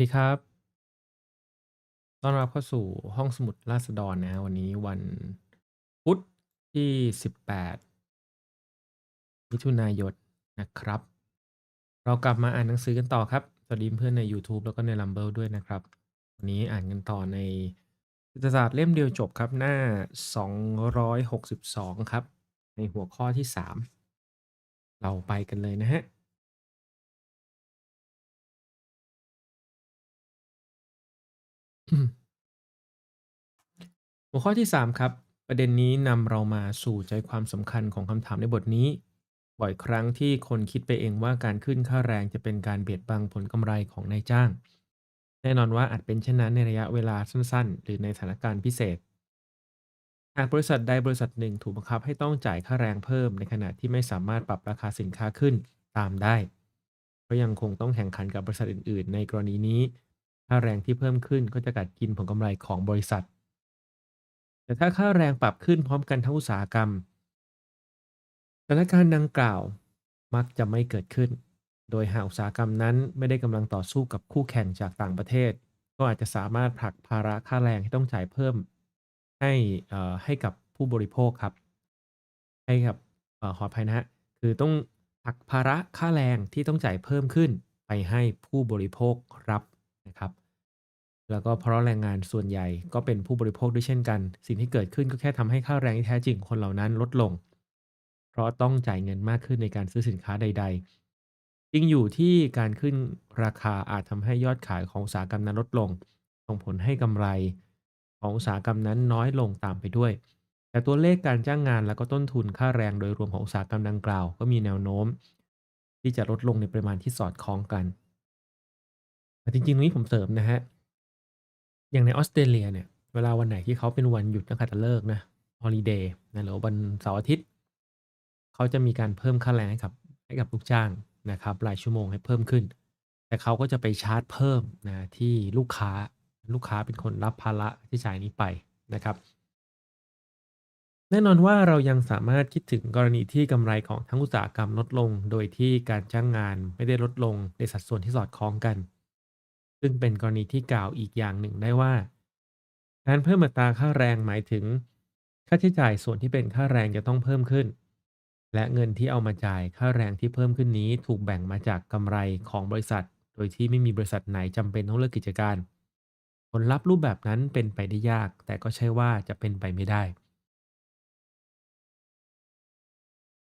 ดีครับ ต้อนรับเข้าสู่ห้องสมุดราษฎรนะวันนี้วันพุธที่ 18มิถุนายนนะครับ เรากลับมาอ่านหนังสือกันต่อครับ สวัสดีเพื่อนในยูทูบแล้วก็ใน Rumble ด้วยนะครับ วันนี้อ่านกันต่อในเศรษฐศาสตร์เล่มเดียวจบครับหน้า 262 ครับ ในหัวข้อที่ 3 เราไปกันเลยนะฮะ หัวข้อที่ 3 ครับ ประเด็นนี้นำเรามาสู่ใจความสำคัญของคำถามในบทนี้ บ่อยครั้งที่คนคิดไปเองว่าการขึ้นค่าแรงจะเป็นการเบียดบังผลกำไรของนายจ้าง แน่นอนว่าอาจเป็นเช่นนั้นในระยะเวลาสั้นๆ หรือในสถานการณ์พิเศษ หากบริษัทใดบริษัทหนึ่งถูกบังคับให้ต้องจ่ายค่าแรงเพิ่ม ในขณะที่ไม่สามารถปรับราคาสินค้าขึ้นตามได้ก็ยังคงต้องแข่งขันกับบริษัทอื่น ๆ ในกรณีนี้ ค่าแรงที่เพิ่มขึ้นก็จะกัดกินผลกำไรของบริษัท แต่ถ้าค่าแรงปรับขึ้นพร้อมกันทั้งอุตสาหกรรมสถานการณ์ดังกล่าวมักจะไม่เกิดขึ้น โดยหากอุตสาหกรรมนั้นไม่ได้กำลังต่อสู้กับคู่แข่งจากต่างประเทศ ก็อาจจะสามารถผลักภาระค่าแรงที่ต้องจ่ายเพิ่ม ให้ให้กับผู้บริโภคครับ ให้กับเอ่อขออภัยนะฮะคือต้องผลักภาระค่าแรงที่ต้องจ่ายเพิ่มขึ้นไปให้ผู้บริโภครับนะครับ แล้วก็เพราะแรงงานส่วนใหญ่ก็เป็นผู้บริโภคด้วยเช่นกัน สิ่งที่เกิดขึ้นก็แค่ทำให้ค่าแรงที่แท้จริงคนเหล่านั้นลดลง เพราะต้องจ่ายเงินมากขึ้นในการซื้อสินค้าใด ๆ จริงอยู่ที่การขึ้นราคาอาจทำให้ยอดขายของอุตสาหกรรมนั้นลดลง ส่งผลให้กำไรของอุตสาหกรรมนั้นน้อยลงตามไปด้วย แต่ตัวเลขการจ้างงานแล้วก็ต้นทุนค่าแรงโดยรวมของอุตสาหกรรมดังกล่าว ก็มีแนวโน้ม ที่จะลดลงในปริมาณที่สอดคล้องกันแต่จริงๆตรงนี้ผมเสริมนะฮะ อย่างในออสเตรเลียเนี่ย เวลาวันไหนที่เขาเป็นวันหยุดนักขัตฤกษ์นะฮอลิเดย์นะหรือวันเสาร์อาทิตย์ เขาจะมีการเพิ่มค่าแรงให้กับให้กับลูกจ้างนะครับรายชั่วโมงให้เพิ่มขึ้น แต่เขาก็จะไปชาร์จเพิ่มนะที่ลูกค้าลูกค้าเป็นคนรับภาระที่จ่ายนี้ไปนะครับ แน่นอนว่าเรายังสามารถคิดถึงกรณีที่กำไรของทั้งอุตสาหกรรมลดลง โดยที่การจ้างงานไม่ได้ลดลงในสัดส่วนที่สอดคล้องกัน ซึ่งเป็นกรณีที่กล่าวอีกอย่างหนึ่งได้ว่า การเพิ่มอัตราค่าแรงหมายถึง ค่าใช้จ่ายส่วนที่เป็นค่าแรงจะต้องเพิ่มขึ้น และเงินที่เอามาจ่ายค่าแรงที่เพิ่มขึ้นนี้ ถูกแบ่งมาจากกำไรของบริษัท โดยที่ไม่มีบริษัทไหนจำเป็นต้องเลิกกิจการ ผลลัพธ์รูปแบบนั้นเป็นไปได้ยาก แต่ก็ใช่ว่าจะเป็นไปไม่ได้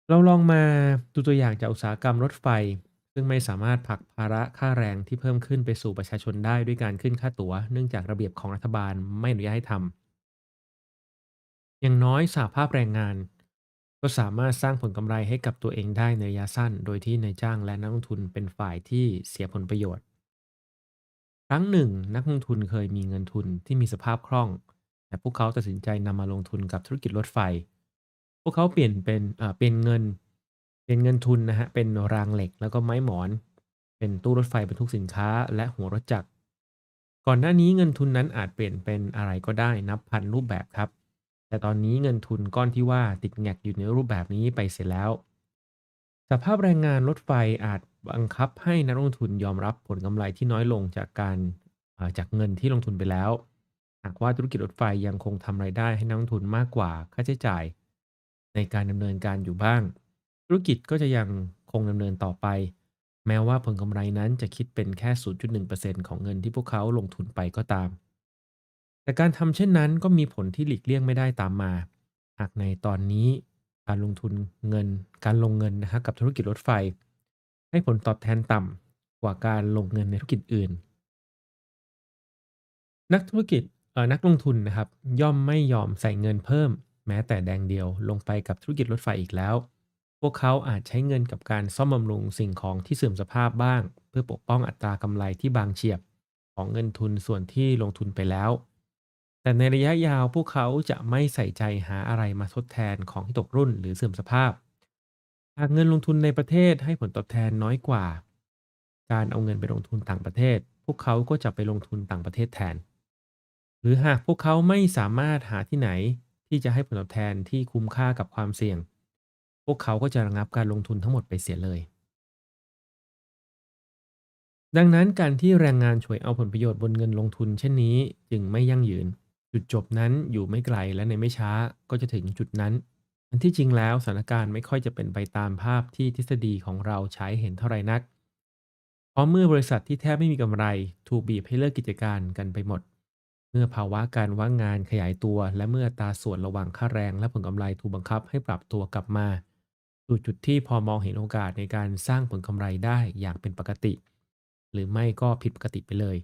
เราลองมาดูตัวอย่างจากอุตสาหกรรมรถไฟ ซึ่งไม่สามารถผลักภาระค่าแรงที่เพิ่มขึ้นไปสู่ประชาชนได้ด้วยการขึ้นค่าตั๋ว เนื่องจากระเบียบของรัฐบาลไม่อนุญาตให้ทำอย่างน้อยสหภาพแรงงาน ก็สามารถสร้างผลกำไรให้กับตัวเองได้ในระยะสั้น โดยที่นายจ้างและนักลงทุนเป็นฝ่ายที่เสียผลประโยชน์ ครั้งหนึ่ง นักลงทุนเคยมีเงินทุนที่มีสภาพคล่อง แต่พวกเขาตัดสินใจนำมาลงทุนกับธุรกิจรถไฟ พวกเขาเปลี่ยนเป็นเป็นเงิน เป็นเงินทุนนะฮะ เป็นรางเหล็กแล้วก็ไม้หมอน เป็นตู้รถไฟบรรทุกสินค้า และหัวรถจักร ก่อนหน้านี้เงินทุนนั้นอาจเปลี่ยนเป็นอะไรก็ได้นับพันรูปแบบครับ แต่ตอนนี้เงินทุนก้อนที่ว่าติดแงกอยู่ในรูปแบบนี้ไปเสียแล้ว สภาพแรงงานรถไฟอาจบังคับให้นักลงทุนยอมรับผลกำไรที่น้อยลงจากการาจากเงินที่ลงทุนไปแล้ว หากว่าธุรกิจรถไฟยังคงทำรายได้ให้นักลงทุนมากกว่าค่าใช้จ่าย ในการดำเนินการอยู่บ้าง ธุรกิจก็จะยังคงดำเนินต่อไป แม้ว่าผลกำไรนั้นจะคิดเป็นแค่ 0.1%ของเงินที่พวกเขาลงทุนไปก็ตาม แต่การทำเช่นนั้นก็มีผลที่หลีกเลี่ยงไม่ได้ตามมา หากในตอนนี้การลงทุนเงิน การลงเงินนะครับกับธุรกิจรถไฟ ให้ผลตอบแทนต่ำกว่าการลงเงินในธุรกิจอื่น นักธุรกิจเอ่อนักลงทุนนะครับย่อมไม่ยอมใส่เงินเพิ่ม แม้แต่แดงเดียวลงไปกับธุรกิจรถไฟอีกแล้ว พวกเขาอาจใช้เงินกับการซ่อมบำรุงสิ่งของที่เสื่อมสภาพบ้าง เพื่อปกป้องอัตรากำไรที่บางเฉียบของเงินทุนส่วนที่ลงทุนไปแล้ว แต่ในระยะยาวพวกเขาจะไม่ใส่ใจหาอะไรมาทดแทนของที่ตกรุ่นหรือเสื่อมสภาพ หากเงินลงทุนในประเทศให้ผลตอบแทนน้อยกว่า การเอาเงินไปลงทุนต่างประเทศ พวกเขาก็จะไปลงทุนต่างประเทศแทน หรือหากพวกเขาไม่สามารถหาที่ไหนที่จะให้ผลตอบแทนที่คุ้มค่ากับความเสี่ยง พวกเขาก็จะระงับการลงทุนทั้งหมดไปเสียเลย ดังนั้นการที่แรงงานฉวยเอาผลประโยชน์บนเงินลงทุน เช่นนี้จึงไม่ยั่งยืน จุดจบนั้นอยู่ไม่ไกลและในไม่ช้าก็จะถึงจุดนั้น อันที่จริงแล้วสถานการณ์ไม่ค่อยจะเป็นไปตามภาพที่ทฤษฎีของเราใช้เห็นเท่าไรนัก เพราะเมื่อบริษัทที่แทบไม่มีกำไร ถูกบีบให้เลิกกิจการกันไปหมดเมื่อภาวะการว่างงานขยายตัว และเมื่อตาส่วนระหว่างค่าแรงและผลกำไรถูกบังคับให้ปรับตัวกลับมา สู่จุดที่พอมองเห็นโอกาสในการสร้างผลกำไรได้อย่างเป็นปกติ หรือไม่ก็ผิดปกติไปเลย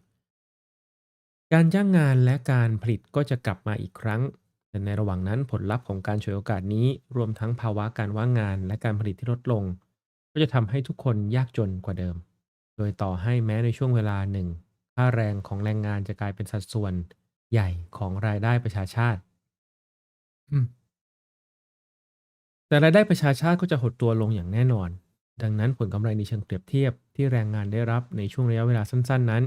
การจ้างงานและการผลิตก็จะกลับมาอีกครั้ง แต่ในระหว่างนั้นผลลัพธ์ของการฉวยโอกาสนี้รวมทั้งภาวะการว่างงานและการผลิตที่ลดลง ก็จะทำให้ทุกคนยากจนกว่าเดิม โดยต่อให้แม้ในช่วงเวลาหนึ่งค่าแรงของแรงงานจะกลายเป็นสัดส่วนใหญ่ของรายได้ประชาชาติ อืม แต่รายได้ประชาชาติก็จะหดตัวลงอย่างแน่นอน ดังนั้นผลกำไรในเชิงเปรียบเทียบที่แรงงานได้รับในช่วงระยะเวลาสั้น ๆ นั้น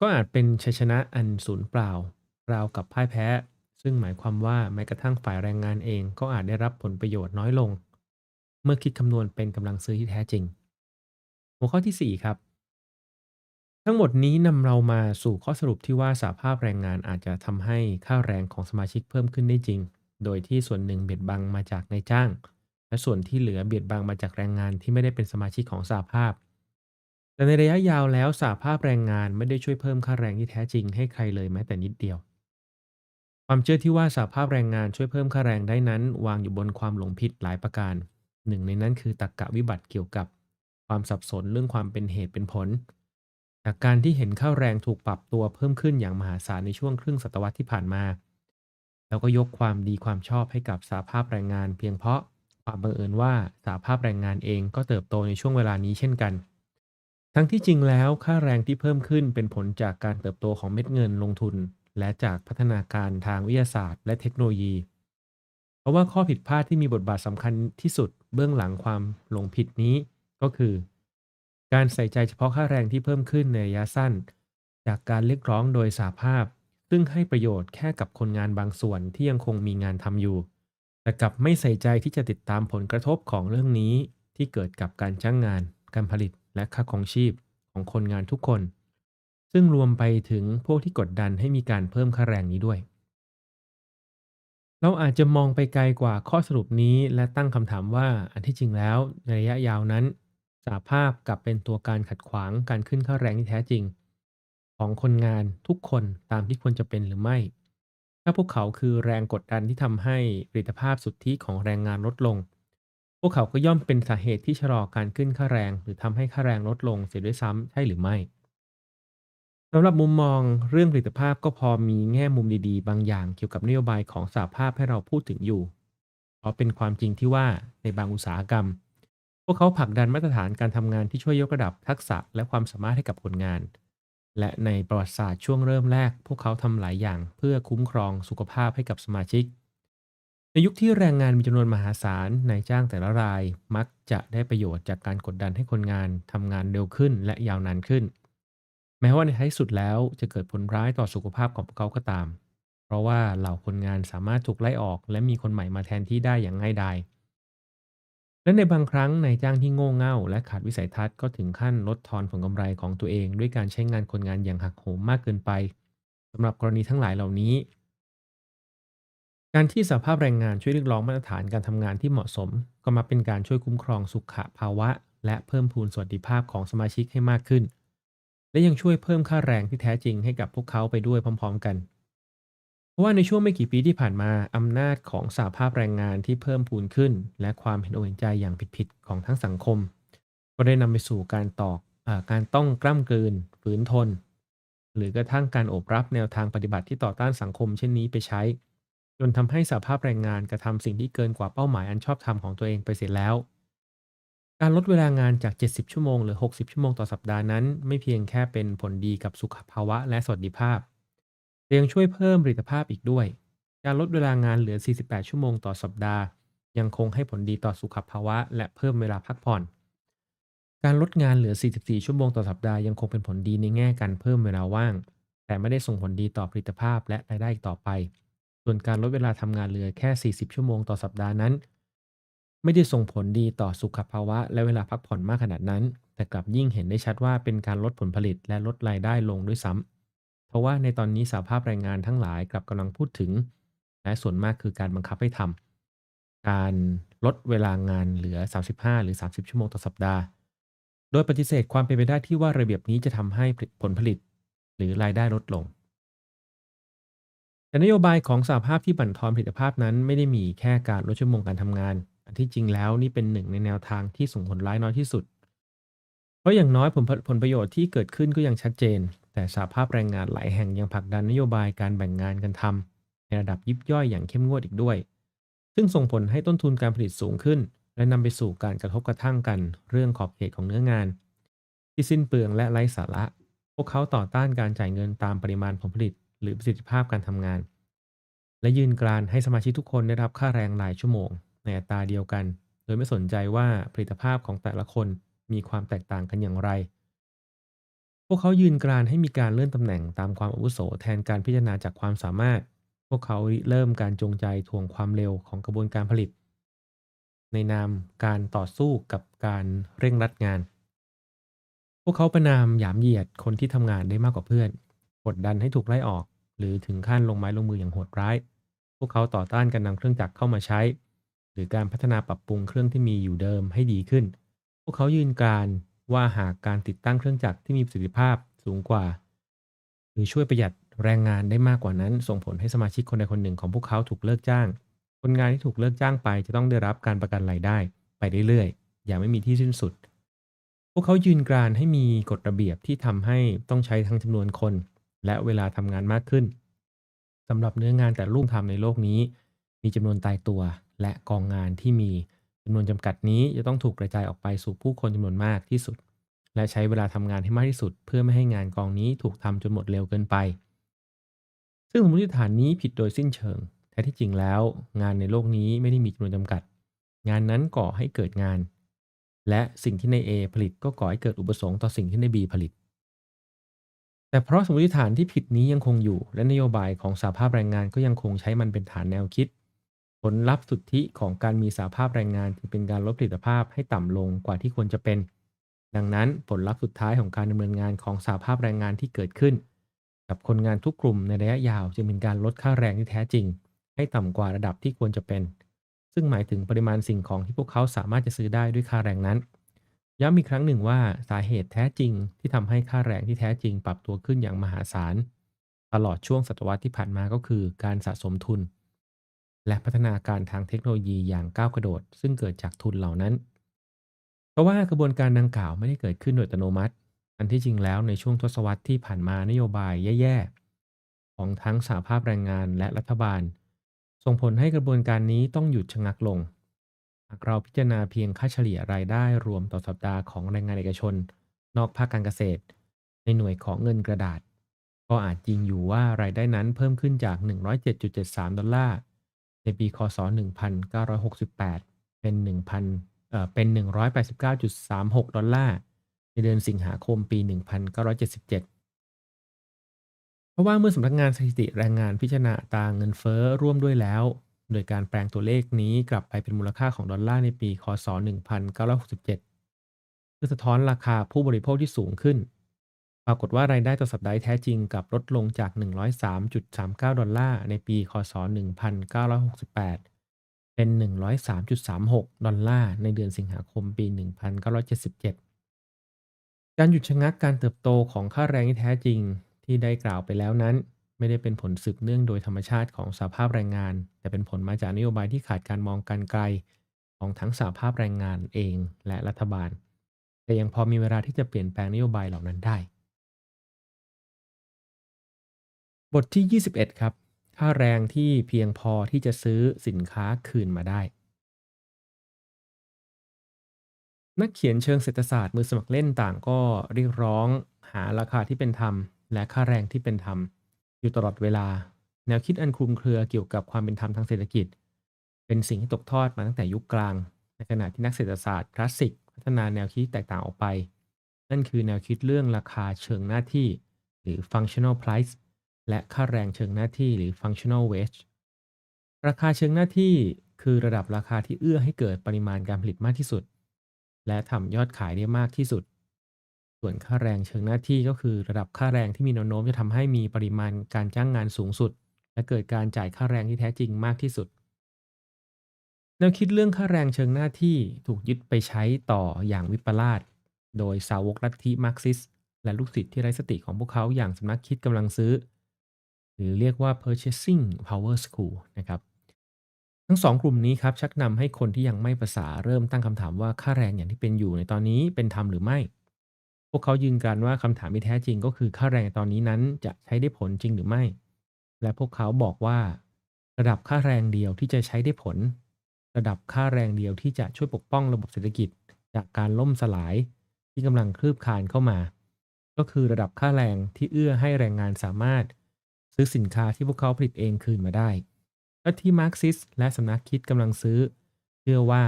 ก็อาจเป็นชัยชนะอันสูญเปล่า ราวกับพ่ายแพ้ ซึ่งหมายความว่าแม้กระทั่งฝ่ายแรงงานเองก็อาจได้รับผลประโยชน์น้อยลง เมื่อคิดคำนวณเป็นกำลังซื้อที่แท้จริง หัวข้อที่ 4 ครับทั้งหมดนี้นำเรามาสู่ข้อสรุปที่ว่าสหภาพแรงงานอาจจะทำให้ค่าแรงของสมาชิกเพิ่มขึ้นได้จริง โดยที่ส่วนหนึ่งเบียดบังมาจากนายจ้าง และส่วนที่เหลือเบียดบังมาจากแรงงานที่ไม่ได้เป็นสมาชิกของสหภาพ แต่ในระยะยาวแล้วสหภาพแรงงานไม่ได้ช่วยเพิ่มค่าแรงที่แท้จริงให้ใครเลยแม้แต่นิดเดียว ความเชื่อที่ว่าสหภาพแรงงานช่วยเพิ่มค่าแรงได้นั้น วางอยู่บนความหลงผิดหลายประการ หนึ่งในนั้นคือตรรกะวิบัติเกี่ยวกับ ความสับสนเรื่องความเป็นเหตุเป็นผล จากการที่เห็นค่าแรงถูกปรับตัวเพิ่มขึ้นอย่างมหาศาลในช่วงครึ่งศตวรรษที่ผ่านมา แล้วก็ยกความดีความชอบให้กับสหภาพแรงงาน เพียงเพราะความบังเอิญว่าสหภาพแรงงานเองก็เติบโตในช่วงเวลานี้เช่นกัน ทั้งที่จริงแล้วค่าแรงที่เพิ่มขึ้นเป็นผลจากการเติบโตของเม็ดเงินลงทุน และจากพัฒนาการทางวิทยาศาสตร์ และเทคโนโลยี เพราะว่าข้อผิดพลาดที่มีบทบาทสำคัญที่สุดเบื้องหลังความหลงผิดนี้ก็คือ การใส่ใจเฉพาะค่าแรงที่เพิ่มขึ้นในระยะสั้น จากการเรียกร้องโดยสหภาพ ซึ่งให้ประโยชน์แค่กับคนงานบางส่วนที่ยังคงมีงานทำอยู่ แต่กลับไม่ใส่ใจที่จะติดตามผลกระทบของเรื่องนี้ที่เกิดกับการจ้างงาน การผลิต และค่าครองชีพของคนงานทุกคน ซึ่งรวมไปถึงพวกที่กดดันให้มีการเพิ่มค่าแรงนี้ด้วย เราอาจจะมองไปไกลกว่าข้อสรุปนี้และตั้งคำถามว่าอันที่จริงแล้วในระยะยาวนั้นสหภาพกลับเป็นตัวการขัดขวางการขึ้นค่าแรงที่แท้จริง ของคนงานทุกคนตามที่ควรจะเป็นหรือไม่ ถ้าพวกเขาคือแรงกดดันที่ทำให้ผลิตภาพสุทธิของแรงงานลดลง พวกเขาก็ย่อมเป็นสาเหตุที่ชะลอการขึ้นค่าแรง หรือทำให้ค่าแรงลดลงเสียด้วยซ้ำใช่หรือไม่สำหรับมุมมองเรื่องผลิตภาพก็พอมีแง่มุมดีๆ บางอย่างเกี่ยวกับนโยบายของสหภาพให้เราพูดถึงอยู่เพราะเป็นความจริงที่ว่าในบางอุตสาหกรรม พวกเขาผลักดันมาตรฐานการทำงานที่ช่วยยกระดับทักษะและความสามารถให้กับคนงาน และในประวัติศาสตร์ช่วงเริ่มแรก พวกเขาทำหลายอย่างเพื่อคุ้มครองสุขภาพให้กับสมาชิก ในยุคที่แรงงานมีจำนวนมหาศาลนายจ้างแต่ละรายมักจะได้ประโยชน์จากการกดดันให้คนงานทำงานเร็วขึ้นและยาวนานขึ้น แม้ว่าในท้ายสุดแล้วจะเกิดผลร้ายต่อสุขภาพของพวกเขาก็ตาม เพราะว่าเหล่าคนงานสามารถถูกไล่ออก และมีคนใหม่มาแทนที่ได้อย่างง่ายดาย และในบางครั้งนายจ้างที่โง่เง่าและขาดวิสัยทัศน์ก็ถึงขั้นลดทอนผลกำไรของตัวเอง ด้วยการใช้งานคนงานอย่างหักโหมมากเกินไปสำหรับกรณีทั้งหลายเหล่านี้ การที่สภาพแรงงานช่วยเรียกร้องมาตรฐานการทำงานที่เหมาะสม ก็มาเป็นการช่วยคุ้มครองสุขภาวะ และเพิ่มพูนสวัสดิภาพของสมาชิกให้มากขึ้น และยังช่วยเพิ่มค่าแรงที่แท้จริงให้กับพวกเขาไปด้วยพร้อม ๆ กัน ราะว่าในช่วงไม่กี่ปีที่ผ่านมาอำนาจของสหภาพแรงงานที่เพิ่มพูนขึ้น และความเห็นอกเห็นใจอย่างผิดๆของทั้งสังคม ก็ได้นำไปสู่การตอกอการต้องกล้ำกลืนฝืนทน หรือกระทั่งการโอบรับแนวทางปฏิบัติที่ต่อต้านสังคมเช่นนี้ไปใช้ จนทำให้สหภาพแรงงานกระทำสิ่งที่เกินกว่าเป้าหมายอันชอบธรรมของตัวเองไปเสียแล้ว การลดเวลางานจาก 70 ชั่วโมงหรือ 60 ชั่วโมงต่อสัปดาห์นั้น ไม่เพียงแค่เป็นผลดีกับสุขภาวะและสวัสดิภาพ ยังช่วยเพิ่มประสิทธิภาพอีกด้วย การลดเวลางานเหลือ 48 ชั่วโมงต่อสัปดาห์ ยังคงให้ผลดีต่อสุขภาวะ และเพิ่มเวลาพักผ่อน การลดงานเหลือ 44 ชั่วโมงต่อสัปดาห์ยังคงเป็นผลดีในแง่การเพิ่มเวลาว่าง แต่ไม่ได้ส่งผลดีต่อผลิตภาพและรายได้อีกต่อไป ส่วนการลดเวลาทำงานเหลือแค่ 40 ชั่วโมงต่อสัปดาห์นั้น ไม่ได้ส่งผลดีต่อสุขภาวะ และเวลาพักผ่อนมากขนาดนั้น แต่กลับยิ่งเห็นได้ชัดว่าเป็นการลดผลผลิตและลดรายได้ลงด้วยซ้ำ เพราะว่าในตอนนี้สหภาพแรงงานทั้งหลายกลับกำลังพูดถึง และส่วนมากคือการบังคับให้ทำการลดเวลางานเหลือ 35 หรือ 30 ชั่วโมงต่อสัปดาห์ โดยปฏิเสธความเป็นไปได้ที่ว่าระเบียบนี้จะทำให้ผลผลิต หรือรายได้ลดลง แต่นโยบายของสหภาพที่บั่นทอนผลิตภาพนั้น ไม่ได้มีแค่การลดชั่วโมงการทำงานอันที่จริงแล้วนี่เป็นหนึ่งในแนวทางที่ส่งผลร้ายน้อยที่สุด เพราะอย่างน้อยผลผลประโยชน์ที่เกิดขึ้นก็ยังชัดเจน แต่สหภาพแรงงานหลายแห่งยังผลักดันนโยบายการแบ่งงานกันทำในระดับยิบย่อยอย่างเข้มงวดอีกด้วย ซึ่งส่งผลให้ต้นทุนการผลิตสูงขึ้น และนำไปสู่การกระทบกระทั่งกัน เรื่องขอบเขตของเนื้องาน ที่สิ้นเปลืองและไร้สาระ พวกเขาต่อต้านการจ่ายเงินตามปริมาณผลผลิต หรือประสิทธิภาพการทำงาน และยืนกรานให้สมาชิกทุกคนได้รับค่าแรงรายชั่วโมง ในอัตราเดียวกัน โดยไม่สนใจว่าผลิตภาพของแต่ละคนมีความแตกต่างกันอย่างไร พวกเขายืนกรานให้มีการเลื่อนตำแหน่งตามความอาวุโสแทนการพิจารณาจากความสามารถ พวกเขาเริ่มการจงใจทวงความเร็วของกระบวนการผลิต ในนามการต่อสู้กับการเร่งรัดงาน พวกเขาประนามหยามเหยียดคนที่ทำงานได้มากกว่าเพื่อน กดดันให้ถูกไล่ออก หรือถึงขั้นลงไม้ลงมืออย่างโหดร้าย พวกเขาต่อต้านการนำเครื่องจักรเข้ามาใช้ หรือการพัฒนาปรับปรุงเครื่องที่มีอยู่เดิมให้ดีขึ้น พวกเขายืนการ ว่าหากการติดตั้งเครื่องจักรที่มีประสิทธิภาพสูงกว่า หรือช่วยประหยัดแรงงานได้มากกว่านั้น ส่งผลให้สมาชิกคนใดคนหนึ่งของพวกเขาถูกเลิกจ้าง คนงานที่ถูกเลิกจ้างไปจะต้องได้รับการประกันรายได้ไปเรื่อยๆอย่างไม่มีที่สิ้นสุด พวกเขายืนกรานให้มีกฎระเบียบที่ทำให้ต้องใช้ทั้งจำนวนคน และเวลาทำงานมากขึ้นสำหรับเนื้องานแต่ลุ่งทำในโลกนี้ มีจำนวนตายตัวและกองงานที่มี จำนวนจำกัดนี้จะต้องถูกกระจายออกไปสู่ผู้คนจำนวนมากที่สุด และใช้เวลาทำงานให้มากที่สุด เพื่อไม่ให้งานกองนี้ถูกทำจนหมดเร็วเกินไป ซึ่งสมมติฐานนี้ผิดโดยสิ้นเชิง แท้ที่จริงแล้ว งานในโลกนี้ไม่ได้มีจำนวนจำกัด งานนั้นก่อให้เกิดงาน และสิ่งที่ใน A ผลิตก็ก่อให้เกิดอุปสงค์ต่อสิ่งที่ใน B ผลิต แต่เพราะสมมติฐานที่ผิดนี้ยังคงอยู่ และนโยบายของสหภาพแรงงานก็ยังคงใช้มันเป็นฐานแนวคิด ผลลัพธ์สุทธิของการมีสหภาพแรงงานจึงเป็นการลดผลิตภาพให้ต่ำลงกว่าที่ควรจะเป็น ดังนั้นผลลัพธ์สุดท้ายของการดำเนินงานของสหภาพแรงงานที่เกิดขึ้น กับคนงานทุกกลุ่มในระยะยาวจึงเป็นการลดค่าแรงที่แท้จริง ให้ต่ำกว่าระดับที่ควรจะเป็น ซึ่งหมายถึงปริมาณสิ่งของที่พวกเขาสามารถจะซื้อได้ด้วยค่าแรงนั้น ย้ำอีกครั้งหนึ่งว่าสาเหตุแท้จริงที่ทำให้ค่าแรงที่แท้จริง ปรับตัวขึ้นอย่างมหาศาลตลอดช่วงศตวรรษที่ผ่านมาก็คือการสะสมทุน และพัฒนาการทางเทคโนโลยีอย่างก้าวกระโดด ซึ่งเกิดจากทุนเหล่านั้น เพราะว่ากระบวนการดังกล่าวไม่ได้เกิดขึ้นโดยอัตโนมัติ อันที่จริงแล้วในช่วงทศวรรษที่ผ่านมานโยบายแย่ๆ ของทั้งสหภาพแรงงานและรัฐบาล ส่งผลให้กระบวนการนี้ต้องหยุดชะงักลง หากเราพิจารณาเพียงค่าเฉลี่ยรายได้รวมต่อสัปดาห์ของแรงงานเอกชน นอกภาคการเกษตร ในหน่วยของเงินกระดาษ ก็อาจจริงอยู่ว่ารายได้นั้นเพิ่มขึ้นจาก 107.73 ดอลลาร์ ในปีคศ 1968 เป็น 1,000เอ่อเป็น 189.36 ดอลลาร์ ในเดือนสิงหาคมปี 1977 เพราะว่าเมื่อสำนักงานสถิติแรงงานพิจารณาตราเงินเฟ้อร่วมด้วยแล้ว โดยการแปลงตัวเลขนี้กลับไปเป็นมูลค่าของดอลลาร์ในปี คศ 1967 เพื่อสะท้อนราคาผู้บริโภคที่สูงขึ้น รากฏว่ารายได้ต่อสัปดาห์แท้จริงกับลดลงจาก 103.39 ดอลลาร์ในปีคศ 1968 เป็น 103.36 ดอลลาร์ในเดือนสิงหาคมปี 1977 การหยุดชะงักการเติบโตของค่าแรงที่แท้จริงที่ได้กล่าวไปแล้วนั้น ไม่ได้เป็นผลสืบเนื่องโดยธรรมชาติของสหภาพแรงงาน แต่เป็นผลมาจากนโยบายที่ขาดการมองการไกล ของทั้งสหภาพแรงงานเองและรัฐบาล แต่ยังพอมีเวลาที่จะเปลี่ยนแปลงนโยบายเหล่านั้นได้ บทที่ 21 ครับ ค่าแรงที่เพียงพอที่จะซื้อสินค้าคืนมาได้ นักเขียนเชิงเศรษฐศาสตร์มือสมัครเล่นต่างก็เรียกร้องหาราคาที่เป็นธรรม และค่าแรงที่เป็นธรรม อยู่ตลอดเวลา แนวคิดอันคลุมเครือเกี่ยวกับความเป็นธรรมทางเศรษฐกิจ เป็นสิ่งที่ตกทอดมาตั้งแต่ยุคกลาง ในขณะที่นักเศรษฐศาสตร์คลาสสิก พัฒนาแนวคิดแตกต่างออกไป นั่นคือแนวคิดเรื่องราคาเชิงหน้าที่ หรือ functional price และค่าแรงเชิงหน้าที่หรือ functional wage ราคาเชิงหน้าที่คือระดับราคาที่เอื้อให้เกิดปริมาณการผลิตมากที่สุด และทำยอดขายได้มากที่สุด ส่วนค่าแรงเชิงหน้าที่ก็คือระดับค่าแรงที่มีแนวโน้มจะทำให้มีปริมาณการจ้างงานสูงสุด และเกิดการจ่ายค่าแรงที่แท้จริงมากที่สุดแนวคิดเรื่องค่าแรงเชิงหน้าที่ถูกยึดไปใช้ต่ออย่างวิปลาสโดยสาวกลัทธิมาร์กซิส และลูกศิษย์ที่ไร้สติของพวกเขาอย่างสำนักคิดกำลังซื้อ รือเรียกว่า purchasing power school นะครับ ทั้งสองกลุ่มนี้ครับ ชักนำให้คนที่ยังไม่ภาษาเริ่มตั้งคำถามว่าค่าแรงอย่างที่เป็นอยู่ในตอนนี้เป็นธรรมหรือไม่ พวกเขายืนกรันว่าคำถามที่แท้จริงก็คือค่าแรงตอนนี้นั้นจะใช้ได้ผลจริงหรือไม่ และพวกเขาบอกว่า ระดับค่าแรงเดียวที่จะใช้ได้ผล ระดับค่าแรงเดียวที่จะช่วยปกป้องระบบเศรษฐกิจ จากการล่มสลายที่กำลังคลืบคลานเข้ามา ก็คือระดับค่าแรงที่เอื้อให้แรงงานสามารถ ซื้อสินค้าที่พวกเขาผลิตเองคืนมาได้ลัทธิมาร์กซิสและสำนักคิดกำลังซื้อ เชื่อว่า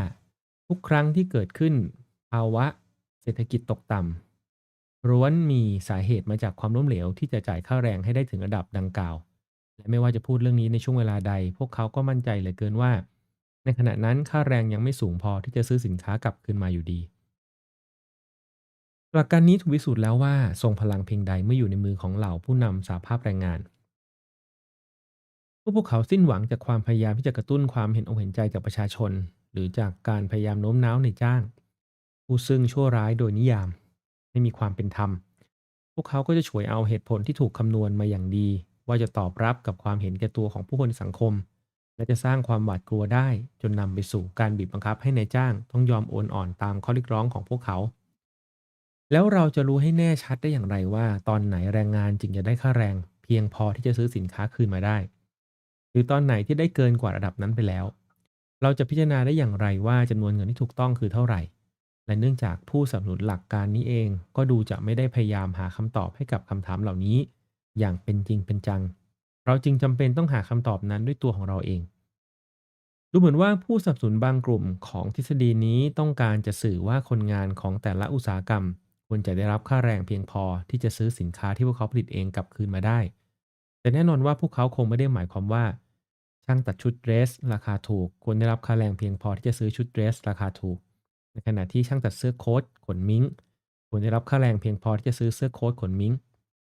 ทุกครั้งที่เกิดขึ้น ภาวะเศรษฐกิจตกต่ำร้วนมีสาเหตุมาจากความล้มเหลวที่จะจ่ายค่าแรงให้ได้ถึงระดับดังกล่าว และไม่ว่าจะพูดเรื่องนี้ในช่วงเวลาใด พวกเขาก็มั่นใจเหลือเกินว่า ในขณะนั้นค่าแรงยังไม่สูงพอที่จะซื้อสินค้ากลับคืนมาอยู่ดีหลักการนี้ถูกพิสูจน์แล้วว่าทรงพลังเพียงใดเมื่ออยู่ในมือของเหล่าผู้นำสาภาพแรงงาน เมื่อพวกเขาสิ้นหวังจากความพยายามที่จะกระตุ้นความเห็นอกเห็นใจจากประชาชน หรือจากการพยายามโน้มน้าวในจ้าง ผู้ซึ่งชั่วร้ายโดยนิยาม ไม่มีความเป็นธรรม พวกเขาก็จะฉวยเอาเหตุผลที่ถูกคำนวณมาอย่างดี ว่าจะตอบรับกับความเห็นแก่ตัวของผู้คนในสังคม และจะสร้างความหวาดกลัวได้ จนนำไปสู่การบีบบังคับให้ในายจ้างต้องยอมโอนอ่อนตามข้อเรียกร้องของพวกเขา แล้วเราจะรู้ให้แน่ชัดได้อย่างไรว่า ตอนไหนแรงงานจึงจะได้ค่าแรง เพียงพอที่จะซื้อสินค้าคืนมาได้ หรือตอนไหนที่ได้เกินกว่าระดับนั้นไปแล้ว เราจะพิจารณาได้อย่างไรว่าจำนวนเงินที่ถูกต้องคือเท่าไหร่ และเนื่องจากผู้สนับสนุนหลักการนี้เอง ก็ดูจะไม่ได้พยายามหาคำตอบให้กับคำถามเหล่านี้ อย่างเป็นจริงเป็นจัง เราจึงจำเป็นต้องหาคำตอบนั้นด้วยตัวของเราเองดูเหมือนว่าผู้สนับสนุนบางกลุ่มของทฤษฎีนี้ต้องการจะสื่อว่าคนงานของแต่ละอุตสาหกรรม ควรจะได้รับค่าแรงเพียงพอที่จะซื้อสินค้าที่พวกเขาผลิตเองกลับคืนมาได้ แต่แน่นอนว่าพวกเขาคงไม่ได้หมายความว่า ช่างตัดชุดเดรส ราคาถูก ควรได้รับค่าแรงเพียงพอที่จะซื้อชุดเดรส ราคาถูก ในขณะที่ช่างตัดเสื้อโค้ทขนมิงควรได้รับค่าแรงเพียงพอที่จะซื้อเสื้อโค้ทขนมิง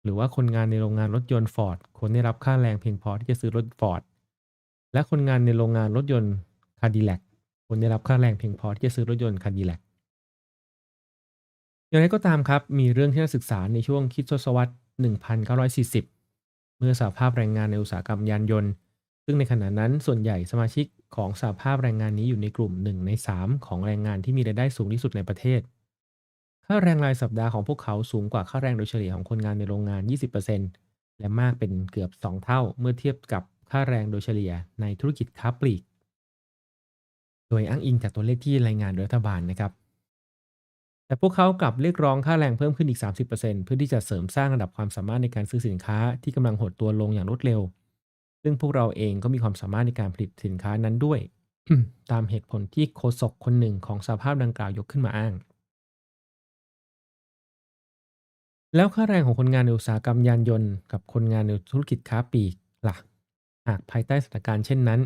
หรือว่าคนงานในโรงงานรถยนต์ฟอร์ดควรได้รับค่าแรงเพียงพอที่จะซื้อรถฟอร์ดและคนงานในโรงงานรถยนต์คาร์ดิแลกควรได้รับค่าแรงเพียงพอที่จะซื้อรถยนต์คาร์ดิแลกอย่างไรก็ตามครับ มีเรื่องที่น่าศึกษาในช่วงคิดทศวรรษ 1940 เมื่อสหภาพแรงงานในอุตสาหกรรมยานยนต์ ซึ่งในขณะนั้นส่วนใหญ่สมาชิกของสหภาพแรงงานนี้อยู่ในกลุ่ม 1 ใน 3 ของแรงงานที่มีรายได้สูงที่สุดในประเทศ ค่าแรงรายสัปดาห์ของพวกเขาสูงกว่าค่าแรงโดยเฉลี่ยของคนงานในโรงงาน 20%และมากเป็นเกือบ 2 เท่าเมื่อเทียบกับค่าแรงโดยเฉลี่ยในธุรกิจค้าปลีก โดยอ้างอิงจากตัวเลขที่รายงานโดยรัฐบาลนะครับ แต่พวกเขากลับเรียกร้องค่าแรงเพิ่มขึ้นอีก 30%เพื่อที่จะเสริมสร้างระดับความสามารถในการซื้อสินค้าที่กำลังหดตัวลงอย่างรวดเร็ว ซึ่งพวกเราเองก็มีความสามารถในการผลิตสินค้านั้นด้วย ตามเหตุผลที่โฆษกคนหนึ่งของสภาพดังกล่าวยกขึ้นมาอ้าง แล้วค่าแรงของคนงานในอุตสาหกรรมยานยนต์ กับคนงานในธุรกิจค้าปลีกละ่ะ หากภายใต้สถานการณ์เช่นนั้น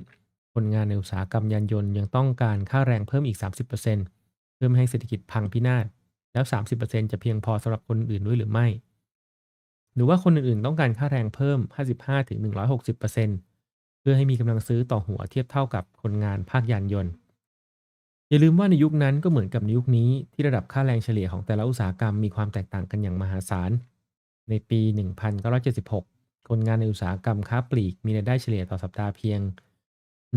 คนงานในอุตสาหกรรมยานยนต์ยังต้องการค่าแรงเพิ่มอีก 30%เพื่อไม่ให้เศรษฐกิจพังพินาศแล้ว 30%จะเพียงพอสำหรับคนอื่นด้วยหรือไม่ หรือว่าคนอื่นๆ ต้องการค่าแรงเพิ่ม 55-160%เพื่อให้มีกำลังซื้อต่อหัวเทียบเท่ากับคนงานภาคยานยนต์ อย่าลืมว่าในยุคนั้นก็เหมือนกับในยุคนี้ที่ระดับค่าแรงเฉลี่ยของแต่ละอุตสาหกรรมมีความแตกต่างกันอย่างมหาศาล ในปี 1976 คนงานในอุตสาหกรรมค้าปลีกมีรายได้เฉลี่ยต่อสัปดาห์เพียง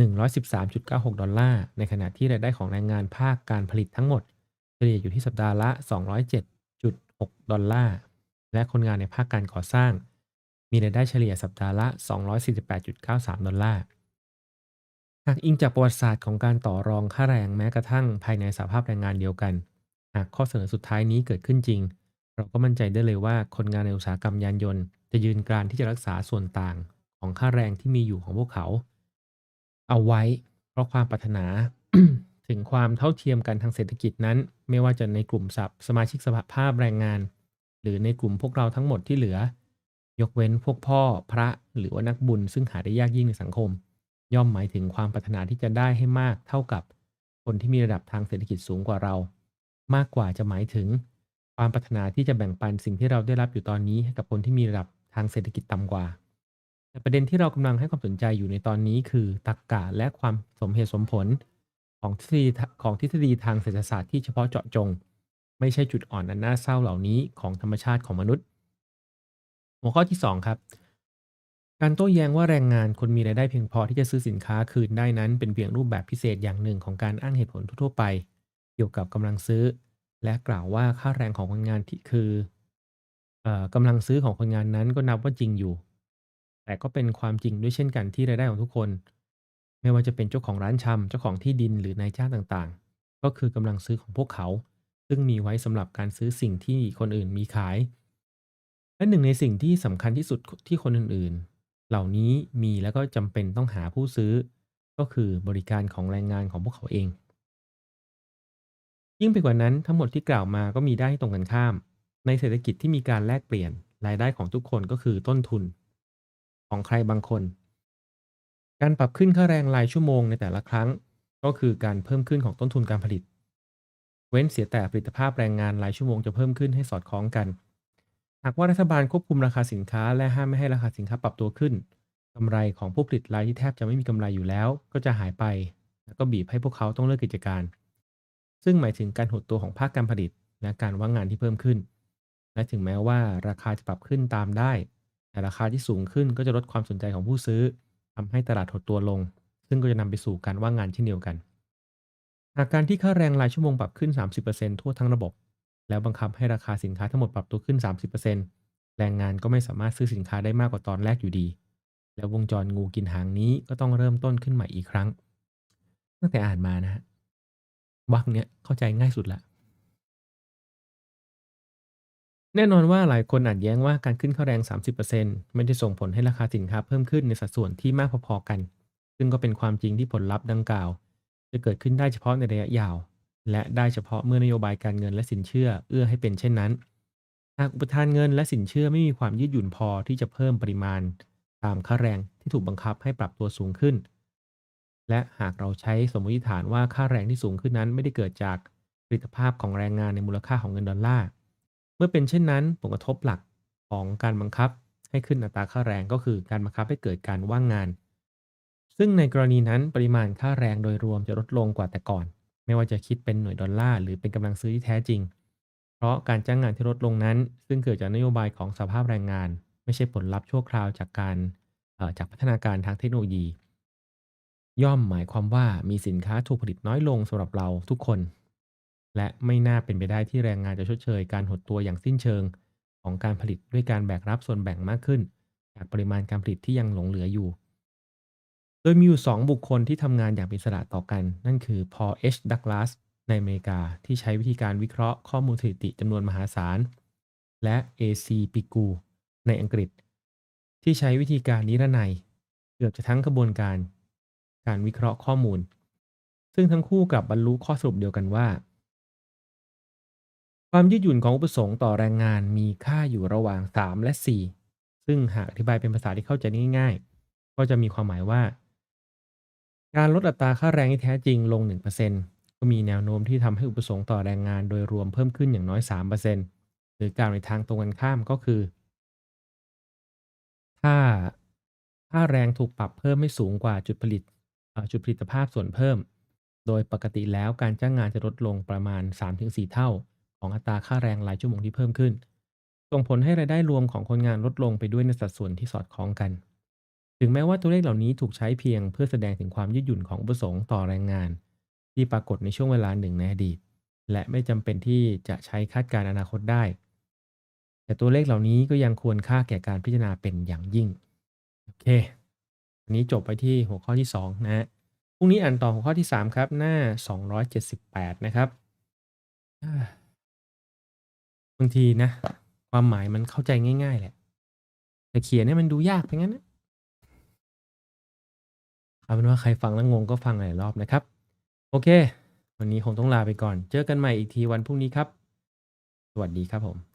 113.96 ดอลลาร์ ในขณะที่รายได้ของแรงงานภาคการผลิตทั้งหมด เฉลี่ยอยู่ที่สัปดาห์ละ 207.6 ดอลลาร์ และคนงานในภาคการก่อสร้าง มีรายได้เฉลี่ยสัปดาห์ละ 248.93 ดอลลาร์ หากอิงจากประวัติศาสตร์ของการต่อรองค่าแรงแม้กระทั่งภายในสหภาพแรงงานเดียวกัน หากข้อเสนอสุดท้ายนี้เกิดขึ้นจริง เราก็มั่นใจได้เลยว่าคนงานในอุตสาหกรรมยานยนต์ จะยืนกรานที่จะรักษาส่วนต่างของค่าแรงที่มีอยู่ของพวกเขา เอาไว้ เพราะความปรารถนาถึงความเท่าเทียมกันทางเศรษฐกิจนั้น ไม่ว่าจะในกลุ่มสับสมาชิกสภาพแรงงาน หรือในกลุ่มพวกเราทั้งหมดที่เหลือ ยกเว้นพวกพ่อพระหรือว่านักบุญซึ่งหาได้ยากยิ่งในสังคม ย่อมหมายถึงความปรารถนาที่จะได้ให้มากเท่ากับคนที่มีระดับทางเศรษฐกิจสูงกว่าเรา มากกว่าจะหมายถึง ความปรารถนาที่จะแบ่งปันสิ่งที่เราได้รับอยู่ตอนนี้ให้กับคนที่มีระดับทางเศรษฐกิจต่ำกว่าแต่ประเด็นที่เรากำลังให้ความสนใจอยู่ในตอนนี้คือตรรกะและความสมเหตุสมผลของทฤษฎีของทฤษฎีทางเศรษฐศาสตร์ที่เฉพาะเจาะจง ไม่ใช่จุดอ่อนอันน่าเศร้าเหล่านี้ของธรรมชาติของมนุษย์ หัวข้อที่ 2 ครับ การโต้แย้งว่าแรงงานคนมีรายได้เพียงพอที่จะซื้อสินค้าคืนได้นั้น เป็นเพียงรูปแบบพิเศษอย่างหนึ่งของการอ้างเหตุผลทั่วไป เกี่ยวกับกำลังซื้อ และกล่าวว่าค่าแรงของคนงานที่คือออกำลังซื้อของคนงานนั้นก็นับว่าจริงอยู่ แต่ก็เป็นความจริงด้วยเช่นกันที่รายได้ของทุกคน ไม่ว่าจะเป็นเจ้าของร้านชำเจ้าของที่ดินหรือนายจ้างต่างๆ ก็คือกำลังซื้อของพวกเขา ซึ่งมีไว้สำหรับการซื้อสิ่งที่คนอื่นมีขาย และหนึ่งในสิ่งที่สำคัญที่สุดที่คนอื่นๆ เหล่านี้มีแล้วก็จำเป็นต้องหาผู้ซื้อ ก็คือบริการของแรงงานของพวกเขาเอง ยิ่งไปกว่านั้นทั้งหมดที่กล่าวมาก็มีได้ตรงกันข้าม ในเศรษฐกิจที่มีการแลกเปลี่ยนรายได้ของทุกคนก็คือต้นทุน ของใครบางคน การปรับขึ้นค่าแรงรายชั่วโมงในแต่ละครั้ง ก็คือการเพิ่มขึ้นของต้นทุนการผลิต เว้นเสียแต่ผลิตภาพแรงงานรายชั่วโมงจะเพิ่มขึ้นให้สอดคล้องกัน หากว่ารัฐบาลควบคุมราคาสินค้า และห้ามไม่ให้ราคาสินค้าปรับตัวขึ้นกำไรของผู้ผลิตรายที่แทบจะไม่มีกำไรอยู่แล้ว ก็จะหายไป แล้วก็บีบให้พวกเขาต้องเลิกกิจการ ซึ่งหมายถึงการหดตัวของภาคการผลิต และการว่างงานที่เพิ่มขึ้น และถึงแม้ว่าราคาจะปรับขึ้นตามได้ แต่ราคาที่สูงขึ้นก็จะลดความสนใจของผู้ซื้อทำให้ตลาดหดตัวลง ซึ่งก็จะนำไปสู่การว่างงานเช่นเดียวกัน หากการที่ค่าแรงรายชั่วโมงปรับขึ้น 30%ทั่วทั้งระบบ แล้วบังคับให้ราคาสินค้าทั้งหมดปรับตัวขึ้น 30%แรงงานก็ไม่สามารถซื้อสินค้าได้มากกว่าตอนแรกอยู่ดี แล้ววงจรงูกินหางนี้ก็ต้องเริ่มต้นขึ้นใหม่อีกครั้ง ตั้งแต่อ่านมานะฮะวักเนี้ยเข้าใจง่ายสุดละแน่นอนว่าหลายคนอาจแย้งว่าการขึ้นค่าแรง 30%ไม่ได้ส่งผลให้ราคาสินค้าเพิ่มขึ้นในสัดส่วนที่มากพอๆกัน ซึ่งก็เป็นความจริงที่ผลลัพธ์ดังกล่าว จะเกิดขึ้นได้เฉพาะในระยะยาว และได้เฉพาะเมื่อนโยบายการเงินและสินเชื่อเอื้อให้เป็นเช่นนั้น หากอุปทานเงินและสินเชื่อไม่มีความยืดหยุ่นพอที่จะเพิ่มปริมาณ ตามค่าแรงที่ถูกบังคับให้ปรับตัวสูงขึ้น และหากเราใช้สมมติฐานว่าค่าแรงที่สูงขึ้นนั้นไม่ได้เกิดจากผลิตภาพของแรงงานในมูลค่าของเงินดอลลาร์ เมื่อเป็นเช่นนั้นผลกระทบหลักของการบังคับให้ขึ้นอัตราค่าแรงก็คือการบังคับให้เกิดการว่างงาน ซึ่งในกรณีนั้นปริมาณค่าแรงโดยรวมจะลดลงกว่าแต่ก่อน ไม่ว่าจะคิดเป็นหน่วยดอลลาร์หรือเป็นกำลังซื้อที่แท้จริง เพราะการจ้างงานที่ลดลงนั้น ซึ่งเกิดจากนโยบายของสภาพแรงงาน ไม่ใช่ผลลัพธ์ชั่วคราวจากการจากพัฒนาการทางเทคโนโลยี ย่อมหมายความว่ามีสินค้าถูกผลิตน้อยลงสำหรับเราทุกคน และไม่น่าเป็นไปได้ที่แรงงานจะชดเชย การหดตัวอย่างสิ้นเชิง ของการผลิตด้วยการแบกรับส่วนแบ่งมากขึ้น จากปริมาณการผลิตที่ยังหลงเหลืออยู่ โดยมีอยู่ 2 บุคคลที่ทำงานอย่างเป็นอิสระต่อกัน นั่นคือพอลเอชดักลาสในอเมริกาที่ใช้วิธีการวิเคราะห์ข้อมูลสถิติจำนวนมหาศาล และ AC ปิกูในอังกฤษ ที่ใช้วิธีการนิรนัย เกือบจะทั้งกระบวนการ การวิเคราะห์ข้อมูล ซึ่งทั้งคู่กลับบรรลุข้อสรุปเดียวกันว่า ความยืดหยุ่นของอุปสงค์ต่อแรงงานมีค่าอยู่ระหว่าง 3 และ 4 ซึ่งหากอธิบายเป็นภาษาที่เข้าใจง่าย ๆ ก็จะมีความหมายว่า การลดอัตราค่าแรงที่แท้จริงลง 1%ก็มีแนวโน้มที่ทำให้อุปสงค์ต่อแรงงานโดยรวมเพิ่มขึ้นอย่างน้อย 3%หรือกล่าวในทางตรงกันข้ามก็คือ ถ้าค่าแรงถูกปรับเพิ่มไม่สูงกว่าจุดผลิตจุดผลิตภาพส่วนเพิ่ม โดยปกติแล้วการจ้างงานจะลดลงประมาณ 3-4 เท่า ของอัตราค่าแรงรายชั่วโมงที่เพิ่มขึ้น ส่งผลให้รายได้รวมของคนงานลดลงไปด้วยในสัดส่วนที่สอดคล้องกัน ถึงแม้ว่าตัวเลขเหล่านี้ถูกใช้เพียงเพื่อแสดงถึงความยืดหยุ่นของอุปสงค์ต่อแรงงาน ที่ปรากฏในช่วงเวลาหนึ่งในอดีต และไม่จำเป็นที่จะใช้คาดการณ์อนาคตได้ แต่ตัวเลขเหล่านี้ก็ยังควรค่าแก่การพิจารณาเป็นอย่างยิ่ง โอเคอันนี้จบไปที่หัวข้อที่ 2 นะฮะพรุ่งนี้อ่านต่อหัวข้อที่ 3 ครับหน้า 278 นะครับบางทีนะ ความหมายมันเข้าใจง่าย ๆ แหละ แต่เขียนเนี่ยมันดูยากไปงั้นนะ เอาเป็นว่าใครฟังแล้วงงก็ฟังหลายรอบนะครับ โอเค วันนี้คงต้องลาไปก่อน เจอกันใหม่อีกทีวันพรุ่งนี้ครับ สวัสดีครับผม